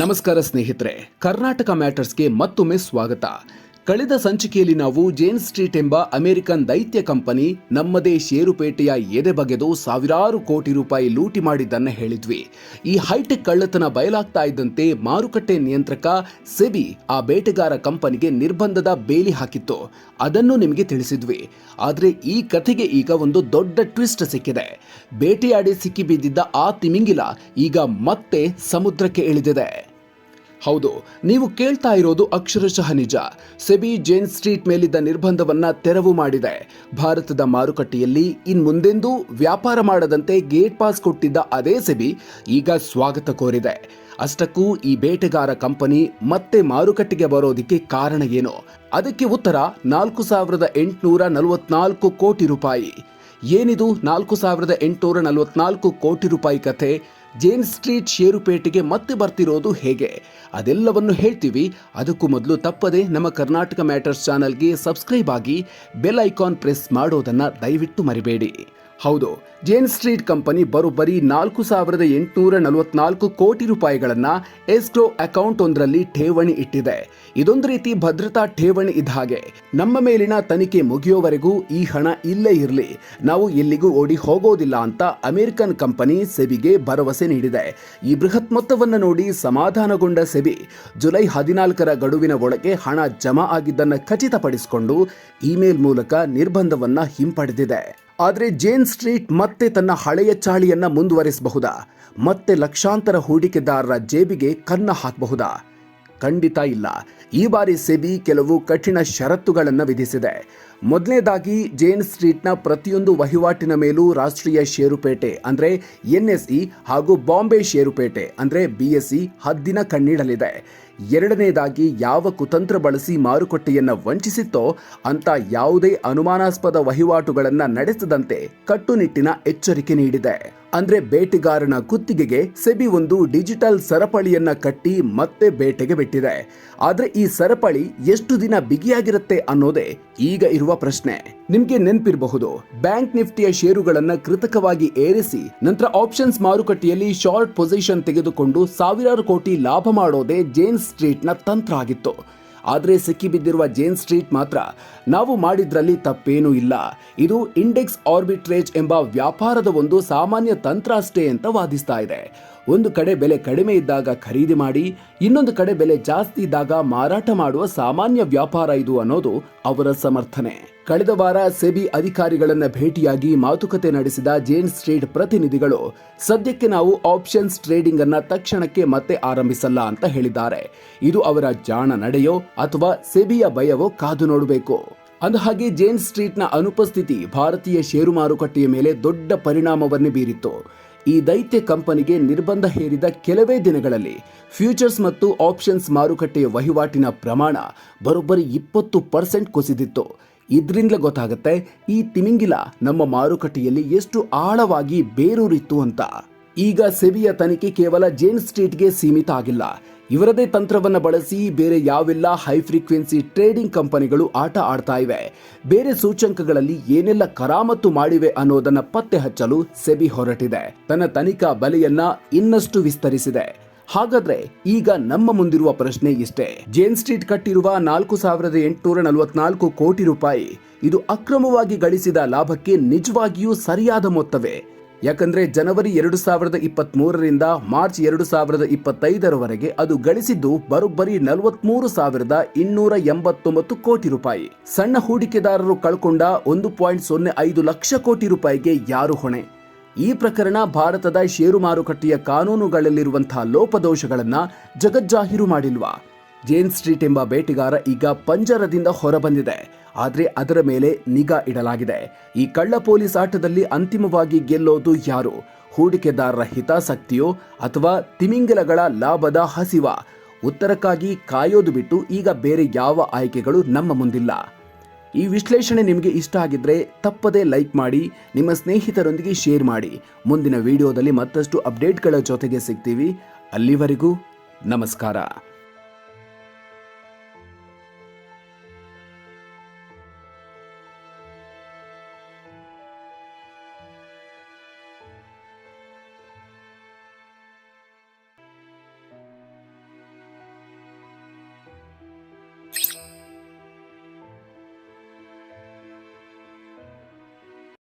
ನಮಸ್ಕಾರ ಸ್ನೇಹಿತರೆ ಕರ್ನಾಟಕ ಮ್ಯಾಟರ್ಸ್ಗೆ ಮತ್ತೊಮ್ಮೆ ಸ್ವಾಗತ. ಕಳೆದ ಸಂಚಿಕೆಯಲ್ಲಿ ನಾವು ಜೇನ್ ಸ್ಟ್ರೀಟ್ ಎಂಬ ಅಮೆರಿಕನ್ ದೈತ್ಯ ಕಂಪನಿ ನಮ್ಮದೇ ಷೇರುಪೇಟೆಯ ಎದೆ ಬಗೆದು ಸಾವಿರಾರು ಕೋಟಿ ರೂಪಾಯಿ ಲೂಟಿ ಮಾಡಿದ್ದನ್ನ ಹೇಳಿದ್ವಿ. ಈ ಹೈಟೆಕ್ ಕಳ್ಳತನ ಬಯಲಾಗ್ತಾ ಇದ್ದಂತೆ ಮಾರುಕಟ್ಟೆ ನಿಯಂತ್ರಕ ಸೆಬಿ ಆ ಬೇಟೆಗಾರ ಕಂಪನಿಗೆ ನಿರ್ಬಂಧದ ಬೇಲಿ ಹಾಕಿತ್ತು. ಅದನ್ನು ನಿಮಗೆ ತಿಳಿಸಿದ್ವಿ. ಆದರೆ ಈ ಕಥೆಗೆ ಈಗ ಒಂದು ದೊಡ್ಡ ಟ್ವಿಸ್ಟ್ ಸಿಕ್ಕಿದೆ. ಬೇಟೆಯಾಡಿ ಸಿಕ್ಕಿಬಿದ್ದಿದ್ದ ಆ ತಿಮಿಂಗಿಲ ಈಗ ಮತ್ತೆ ಸಮುದ್ರಕ್ಕೆ ಇಳಿದಿದೆ. ಹೌದು, ನೀವು ಕೇಳ್ತಾ ಇರೋದು ಅಕ್ಷರಶಃ ನಿಜ. ಸೆಬಿ ಜೇನ್ ಸ್ಟ್ರೀಟ್ ಮೇಲಿದ್ದ ನಿರ್ಬಂಧವನ್ನ ತೆರವು ಮಾಡಿದೆ. ಭಾರತದ ಮಾರುಕಟ್ಟೆಯಲ್ಲಿ ಇನ್ ಮುಂದೆಂದೂ ವ್ಯಾಪಾರ ಮಾಡದಂತೆ ಗೇಟ್ ಪಾಸ್ ಕೊಟ್ಟಿದ್ದ ಅದೇ ಸೆಬಿ ಈಗ ಸ್ವಾಗತ ಕೋರಿದೆ. ಅಷ್ಟಕ್ಕೂ ಈ ಬೇಟೆಗಾರ ಕಂಪನಿ ಮತ್ತೆ ಮಾರುಕಟ್ಟೆಗೆ ಬರೋದಿಕ್ಕೆ ಕಾರಣ ಏನು? ಅದಕ್ಕೆ ಉತ್ತರ ನಾಲ್ಕು ಸಾವಿರದ ಎಂಟುನೂರ ನಲವತ್ನಾಲ್ಕು ಕೋಟಿ ರೂಪಾಯಿ. ಏನಿದು ನಾಲ್ಕು ಸಾವಿರದ ಎಂಟುನೂರ ನಲವತ್ನಾಲ್ಕು ಕೋಟಿ ರೂಪಾಯಿ ಕಥೆ? ಜೇನ್ ಸ್ಟ್ರೀಟ್ ಷೇರುಪೇಟೆಗೆ ಮತ್ತೆ ಬರ್ತಿರೋದು ಹೇಗೆ? ಅದೆಲ್ಲವನ್ನು ಹೇಳ್ತೀವಿ. ಅದಕ್ಕೂ ಮೊದಲು ತಪ್ಪದೆ ನಮ್ಮ ಕರ್ನಾಟಕ ಮ್ಯಾಟರ್ಸ್ ಚಾನಲ್ಗೆ ಸಬ್ಸ್ಕ್ರೈಬ್ ಆಗಿ ಬೆಲ್ ಐಕಾನ್ ಪ್ರೆಸ್ ಮಾಡೋದನ್ನು ದಯವಿಟ್ಟು ಮರಿಬೇಡಿ. ಹೌದು, ಜೇನ್ ಸ್ಟ್ರೀಟ್ ಕಂಪನಿ ಬರೋಬ್ಬರಿ ನಾಲ್ಕು ಸಾವಿರದ ಎಂಟುನೂರ ನಲವತ್ನಾಲ್ಕು ಕೋಟಿ ರೂಪಾಯಿಗಳನ್ನು ಎಸ್ಕ್ರೋ ಅಕೌಂಟ್ ಒಂದರಲ್ಲಿ ಠೇವಣಿ ಇಟ್ಟಿದೆ. ಇದೊಂದು ರೀತಿ ಭದ್ರತಾ ಠೇವಣಿ ಇದ್ದ ಹಾಗೆ. ನಮ್ಮ ಮೇಲಿನ ತನಿಖೆ ಮುಗಿಯೋವರೆಗೂ ಈ ಹಣ ಇಲ್ಲೇ ಇರಲಿ. ನಾವು ಎಲ್ಲಿಗೂ ಓಡಿ ಹೋಗೋದಿಲ್ಲ ಅಂತ ಅಮೆರಿಕನ್ ಕಂಪನಿ ಸೆಬಿಗೆ ಭರವಸೆ ನೀಡಿದೆ. ಈ ಬೃಹತ್ ಮೊತ್ತವನ್ನು ನೋಡಿ ಸಮಾಧಾನಗೊಂಡ ಸೆಬಿ, ಜುಲೈ ಹದಿನಾಲ್ಕರ ಗಡುವಿನ ಒಳಗೆ ಹಣ ಜಮಾ ಆಗಿದ್ದನ್ನು ಖಚಿತಪಡಿಸಿಕೊಂಡು ಇಮೇಲ್ ಮೂಲಕ ನಿರ್ಬಂಧವನ್ನು ಹಿಂಪಡೆದಿದೆ. ಆದರೆ ಜೇನ್ ಸ್ಟ್ರೀಟ್ ಮತ್ತೆ ತನ್ನ ಹಳೆಯ ಚಾಳಿಯನ್ನ ಮುಂದುವರಿಸಬಹುದಾ? ಮತ್ತೆ ಲಕ್ಷಾಂತರ ಹೂಡಿಕೆದಾರರ ಜೇಬಿಗೆ ಕನ್ನ ಹಾಕಬಹುದಾ? ಖಂಡಿತ ಇಲ್ಲ. ಈ ಬಾರಿ ಸೆಬಿ ಕೆಲವು ಕಠಿಣ ಷರತ್ತುಗಳನ್ನು ವಿಧಿಸಿದೆ. ಮೊದಲನೇದಾಗಿ, ಜೇನ್ ಸ್ಟ್ರೀಟ್ನ ಪ್ರತಿಯೊಂದು ವಹಿವಾಟಿನ ಮೇಲೂ ರಾಷ್ಟ್ರೀಯ ಷೇರುಪೇಟೆ, ಅಂದರೆ ಎನ್ಎಸ್ಇ ಹಾಗೂ ಬಾಂಬೆ ಷೇರುಪೇಟೆ, ಅಂದರೆ ಬಿಎಸ್ಇ ಹದ್ದಿನ ಕಣ್ಣಿಡಲಿದೆ. ಎರಡನೇದಾಗಿ ಯಾವ ಕುತಂತ್ರ ಬಳಸಿ ಮಾರುಕಟ್ಟೆಯನ್ನು ವಂಚಿಸಿತ್ತೋ ಅಂತ ಯಾವುದೇ ಅನುಮಾನಾಸ್ಪದ ವಹಿವಾಟುಗಳನ್ನು ನಡೆಸದಂತೆ ಕಟ್ಟುನಿಟ್ಟಿನ ಎಚ್ಚರಿಕೆ ನೀಡಿದೆ. ಅಂದ್ರೆ ಬೇಟೆಗಾರನ ಕುತ್ತಿಗೆಗೆ ಸೆಬಿ ಒಂದು ಡಿಜಿಟಲ್ ಸರಪಳಿಯನ್ನ ಕಟ್ಟಿ ಮತ್ತೆ ಬೇಟೆಗೆ ಬಿಟ್ಟಿದೆ. ಆದ್ರೆ ಈ ಸರಪಳಿ ಎಷ್ಟು ದಿನ ಬಿಗಿಯಾಗಿರುತ್ತೆ ಅನ್ನೋದೇ ಈಗ ಇರುವ ಪ್ರಶ್ನೆ. ನಿಮ್ಗೆ ನೆನಪಿರಬಹುದು, ಬ್ಯಾಂಕ್ ನಿಫ್ಟಿಯ ಷೇರುಗಳನ್ನ ಕೃತಕವಾಗಿ ಏರಿಸಿ, ನಂತರ ಆಪ್ಷನ್ಸ್ ಮಾರುಕಟ್ಟೆಯಲ್ಲಿ ಶಾರ್ಟ್ ಪೊಸಿಷನ್ ತೆಗೆದುಕೊಂಡು ಸಾವಿರಾರು ಕೋಟಿ ಲಾಭ ಮಾಡೋದೇ ಜೇನ್ ಸ್ಟ್ರೀಟ್ನ ತಂತ್ರ ಆಗಿತ್ತು. ಆದರೆ ಸಿಕ್ಕಿಬಿದ್ದಿರುವ ಜೇನ್ ಸ್ಟ್ರೀಟ್ ಮಾತ್ರ ನಾವು ಮಾಡಿದ್ರಲ್ಲಿ ತಪ್ಪೇನೂ ಇಲ್ಲ. ಇದು ಇಂಡೆಕ್ಸ್ ಆರ್ಬಿಟ್ರೇಜ್ ಎಂಬ ವ್ಯಾಪಾರದ ಒಂದು ಸಾಮಾನ್ಯ ತಂತ್ರ ಅಷ್ಟೇ ಅಂತ ವಾದಿಸ್ತಾ ಇದೆ. ಒಂದು ಕಡೆ ಬೆಲೆ ಕಡಿಮೆ ಇದ್ದಾಗ ಖರೀದಿ ಮಾಡಿ, ಇನ್ನೊಂದು ಕಡೆ ಬೆಲೆ ಜಾಸ್ತಿ ಇದ್ದಾಗ ಮಾರಾಟ ಮಾಡುವ ಸಾಮಾನ್ಯ ವ್ಯಾಪಾರ ಇದು ಅನ್ನೋದು ಅವರ ಸಮರ್ಥನೆ. ಕಳೆದ ವಾರ ಸೆಬಿ ಅಧಿಕಾರಿಗಳನ್ನ ಭೇಟಿಯಾಗಿ ಮಾತುಕತೆ ನಡೆಸಿದ ಜೇನ್ ಸ್ಟ್ರೀಟ್ ಪ್ರತಿನಿಧಿಗಳು, ಸದ್ಯಕ್ಕೆ ನಾವು ಆಪ್ಷನ್ಸ್ ಟ್ರೇಡಿಂಗ್ ಅನ್ನ ತಕ್ಷಣಕ್ಕೆ ಮತ್ತೆ ಆರಂಭಿಸಲ್ಲ ಅಂತ ಹೇಳಿದ್ದಾರೆ. ಇದು ಅವರ ಜಾಣ ನಡೆಯೋ ಅಥವಾ ಸೆಬಿಯ ಭಯವೋ ಕಾದು ನೋಡಬೇಕು. ಅಂದಹಾಗೆ ಜೇನ್ ಸ್ಟ್ರೀಟ್ನ ಅನುಪಸ್ಥಿತಿ ಭಾರತೀಯ ಷೇರು ಮಾರುಕಟ್ಟೆಯ ಮೇಲೆ ದೊಡ್ಡ ಪರಿಣಾಮವನ್ನೇ ಬೀರಿತ್ತು. ಈ ದೈತ್ಯ ಕಂಪನಿಗೆ ನಿರ್ಬಂಧ ಹೇರಿದ ಕೆಲವೇ ದಿನಗಳಲ್ಲಿ ಫ್ಯೂಚರ್ಸ್ ಮತ್ತು ಆಪ್ಷನ್ಸ್ ಮಾರುಕಟ್ಟೆಯ ವಹಿವಾಟಿನ ಪ್ರಮಾಣ ಬರೋಬ್ಬರಿ ಇಪ್ಪತ್ತು ಪರ್ಸೆಂಟ್ ಕುಸಿದಿತ್ತು. ಇದರಿಂದಲೇ ಗೊತ್ತಾಗುತ್ತೆ, ಈ ತಿಮಿಂಗಿಲ ನಮ್ಮ ಮಾರುಕಟ್ಟೆಯಲ್ಲಿ ಎಷ್ಟು ಆಳವಾಗಿ ಬೇರೂರಿತ್ತು ಅಂತ. ಈಗ ಸೆಬಿಯ ತನಿಖೆ ಕೇವಲ ಜೇನ್ ಸ್ಟ್ರೀಟ್ಗೆ ಸೀಮಿತ ಆಗಿಲ್ಲ. ಇವರದೇ ತಂತ್ರವನ್ನ ಬಳಸಿ ಬೇರೆ ಯಾವೆಲ್ಲ ಹೈ ಫ್ರೀಕ್ವೆನ್ಸಿ ಟ್ರೇಡಿಂಗ್ ಕಂಪನಿಗಳು ಆಟ ಆಡ್ತಾ ಇವೆ. ಬೇರೆ ಸೂಚಂಕಗಳಲ್ಲಿ ಏನೆಲ್ಲ ಕರಾಮತ್ತು ಮಾಡಿವೆ ಅನ್ನೋದನ್ನ ಪತ್ತೆ ಹಚ್ಚಲು ಸೆಬಿ ಹೊರಟಿದೆ. ತನ್ನ ತನಿಖಾ ಬಲೆಯನ್ನ ಇನ್ನಷ್ಟು ವಿಸ್ತರಿಸಿದೆ. ಹಾಗಾದ್ರೆ ಈಗ ನಮ್ಮ ಮುಂದಿರುವ ಪ್ರಶ್ನೆ ಇಷ್ಟೇ. ಜೇನ್ ಸ್ಟ್ರೀಟ್ ಕಟ್ಟಿರುವ ನಾಲ್ಕು ಸಾವಿರದ ಎಂಟುನೂರ ನಲವತ್ನಾಲ್ಕು ಕೋಟಿ ರೂಪಾಯಿ, ಇದು ಅಕ್ರಮವಾಗಿ ಗಳಿಸಿದ ಲಾಭಕ್ಕೆ ನಿಜವಾಗಿಯೂ ಸರಿಯಾದ ಮೊತ್ತವೇ? ಯಾಕಂದ್ರೆ ಜನವರಿ ಎರಡು ಸಾವಿರದ ಇಪ್ಪತ್ತ್ಮೂರರಿಂದ ಮಾರ್ಚ್ ಎರಡು ಸಾವಿರದ ಇಪ್ಪತ್ತೈದರವರೆಗೆ ಅದು ಗಳಿಸಿದ್ದು ಬರೋಬ್ಬರಿ ನಲವತ್ಮೂರು ಸಾವಿರದ ಇನ್ನೂರ ಎಂಬತ್ತೊಂಬತ್ತು ಕೋಟಿ ರೂಪಾಯಿ. ಸಣ್ಣ ಹೂಡಿಕೆದಾರರು ಕಳ್ಕೊಂಡ ಒಂದು ಪಾಯಿಂಟ್ ಸೊನ್ನೆ ಐದು ಲಕ್ಷ ಕೋಟಿ ರೂಪಾಯಿಗೆ ಯಾರು ಹೊಣೆ? ಈ ಪ್ರಕರಣ ಭಾರತದ ಷೇರು ಮಾರುಕಟ್ಟೆಯ ಕಾನೂನುಗಳಲ್ಲಿರುವಂತಹ ಲೋಪದೋಷಗಳನ್ನು ಜಗಜ್ಜಾಹೀರು ಮಾಡಿಲ್ವಾ? ಜೇನ್ ಸ್ಟ್ರೀಟ್ ಎಂಬ ಬೇಟೆಗಾರ ಈಗ ಪಂಜರದಿಂದ ಹೊರಬಂದಿದೆ. ಆದರೆ ಅದರ ಮೇಲೆ ನಿಗಾ ಇಡಲಾಗಿದೆ. ಈ ಕಳ್ಳ ಪೊಲೀಸ್ ಆಟದಲ್ಲಿ ಅಂತಿಮವಾಗಿ ಗೆಲ್ಲೋದು ಯಾರು? ಹೂಡಿಕೆದಾರರ ಹಿತಾಸಕ್ತಿಯೋ ಅಥವಾ ತಿಮಿಂಗಲಗಳ ಲಾಭದ ಹಸಿವ? ಉತ್ತರಕ್ಕಾಗಿ ಕಾಯೋದು ಬಿಟ್ಟು ಈಗ ಬೇರೆ ಯಾವ ಆಯ್ಕೆಗಳು ನಮ್ಮ ಮುಂದಿಲ್ಲ. ಈ ವಿಶ್ಲೇಷಣೆ ನಿಮಗೆ ಇಷ್ಟ ಆಗಿದ್ರೆ ತಪ್ಪದೇ ಲೈಕ್ ಮಾಡಿ, ನಿಮ್ಮ ಸ್ನೇಹಿತರೊಂದಿಗೆ ಶೇರ್ ಮಾಡಿ. ಮುಂದಿನ ವಿಡಿಯೋದಲ್ಲಿ ಮತ್ತಷ್ಟು ಅಪ್ಡೇಟ್ಗಳ ಜೊತೆಗೆ ಸಿಗ್ತೀವಿ. ಅಲ್ಲಿವರೆಗೂ ನಮಸ್ಕಾರ.